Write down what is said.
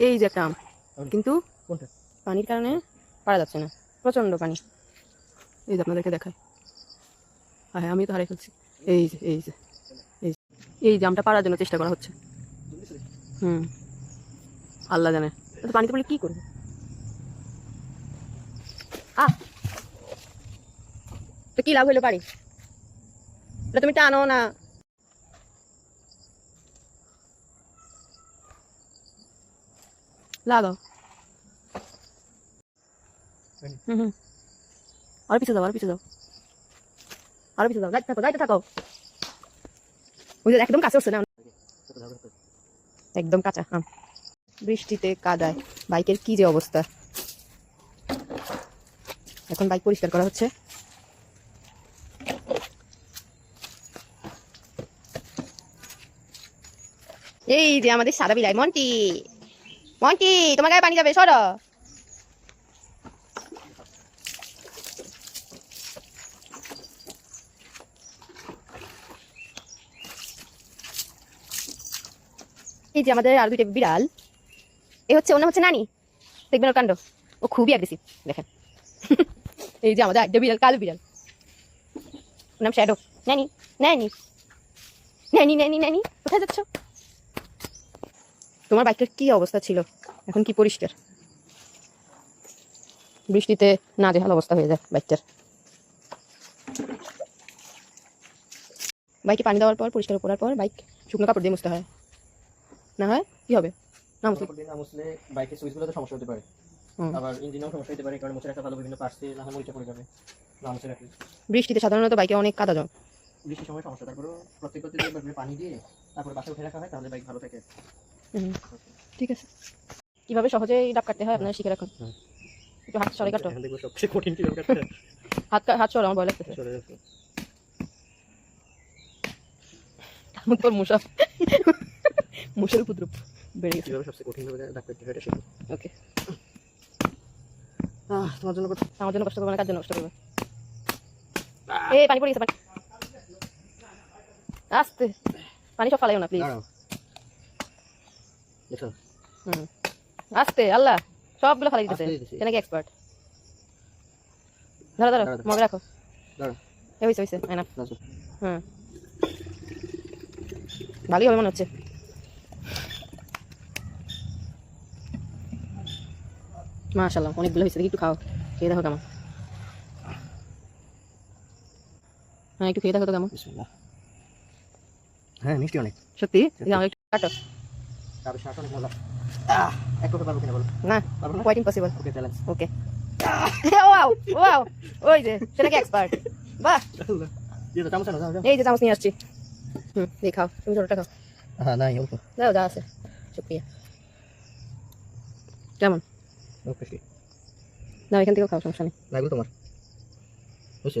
এই যে একটা আম। কিন্তু পানির কারণে পারা যাচ্ছে না। প্রচণ্ড পানি। এই যে আপনাদেরকে দেখায় হ্যাঁ আমি তো হারিয়ে ফেলছি। এই যে এই যে এই। এই জামটা পারার জন্য চেষ্টা করা হচ্ছে। হুম। আল্লাহ জানে। তো পানিতে পড়লে কি করব? আহ! তো কি লাভ হইল এটা তুমি টানো না। লাগাও। হুম হুম। আরও পিছিয়ে যাও আরও পিছিয়ে যাও। আরও পিছিয়ে যাও। যাইতে থাকো যাইতে থাকো। ওই যে একদম কাছে উঠছে না? একদম কাঁচা আম বৃষ্টিতে কাদায়। বাইকের কি যে অবস্থা? এখন বাইক পরিষ্কার করা হচ্ছে। এই যে আমাদের সাদা বিলাই মন্টি মন্টি তোমার গায়ে পানি যাবে, সর। এই যে আমাদের আর দুইটা বিড়াল, এ হচ্ছে, ওর নাম হচ্ছে নানি। দেখবেন ওর কাণ্ড। ও খুবই অ্যাগ্রেসিভ দেখেন। এই যে আমাদের আরেকটা বিড়াল, কালো বিড়াল। ওর নাম শ্যাডো। নানি নানি নানি নানি নানি, কোথায় যাচ্ছ? তোমার বাইকটার কি অবস্থা ছিল? এখন কি পরিষ্কার? বৃষ্টিতে না দেহাল অবস্থা হয়ে যায় বাইকটার। বাইকে পানি দেওয়ার পর পরিষ্কার করার পর বাইক শুকনো কাপড় দিয়ে মুছতে হয়। না হয়? কি হবে? না মুছলে? না মুছলে বাইকের সুইচগুলোতে সমস্যা হতে পারে। আবার ইঞ্জিনেও সমস্যা হতে পারে কারণ মুছে রাখা ভালো বিভিন্ন পার্টসে না পড়ে যাবে না মুছে রাখলে বৃষ্টিতে সাধারণত বাইকে অনেক কাদা জমে বৃষ্টির সময় সমস্যা তারপরে প্রত্যেক প্রত্যেক পানি দিয়ে তারপরে বাসা উঠে রাখা হয় তাহলে বাইক ভালো থাকে। ঠিক আছে। কীভাবে সহজে ডাব কাটতে হয় আপনারা শিখে রাখুন। একটু হাত সরে কাটো। সবচেয়ে কঠিন কীভাবে কাটতে হাত কা- হাত সরে আমার ভয় লাগতেছে। যাচ্ছে। উপদ্রব বেড়ে গেছে। কীভাবে সবচেয়ে কঠিন ভাবে ডাক করতে হয় এটা শিখো ওকে। তোমার জন্য আমার জন্য কষ্ট করবে না কার জন্য কষ্ট করবে এই পানি পড়ে গেছে পানি। আস্তে। পানি সব ফালাইও না প্লিজ দেখো হুম। আস্তে আল্লাহ সবগুলো ফালাই দিতেছে সে নাকি এক্সপার্ট ধরো ধরো দাঁড়াও। রাখো। এ হুম। ভালোই হবে মনে হচ্ছে। মাশাল্লাহ অনেকগুলো হয়েছে দেখি একটু খাও। খেয়ে দেখো কেমন। হ্যাঁ একটু খেয়ে দেখো তো কেমন। হ্যাঁ মিষ্টি অনেক। সত্যি? কাটো। তারপরে শ্বাস অনেক মজা। এক কথা পারব কিনা বলো? না quite impossible okay challenge okay wow wow ওই যে সে নাকি এক্সপার্ট বাহ। দিয়ে দাও চামচ যাও এই যে চামচ নিয়ে আসছি। হুম এই খাও তুমি ছোটটা খাও। হ্যাঁ নাই অল্প। দাও যা আছে। শুক্রিয়া। কেমন? ওকে না এখান থেকেও খাও সমস্যা নেই। লাগল তোমার। বুঝছ?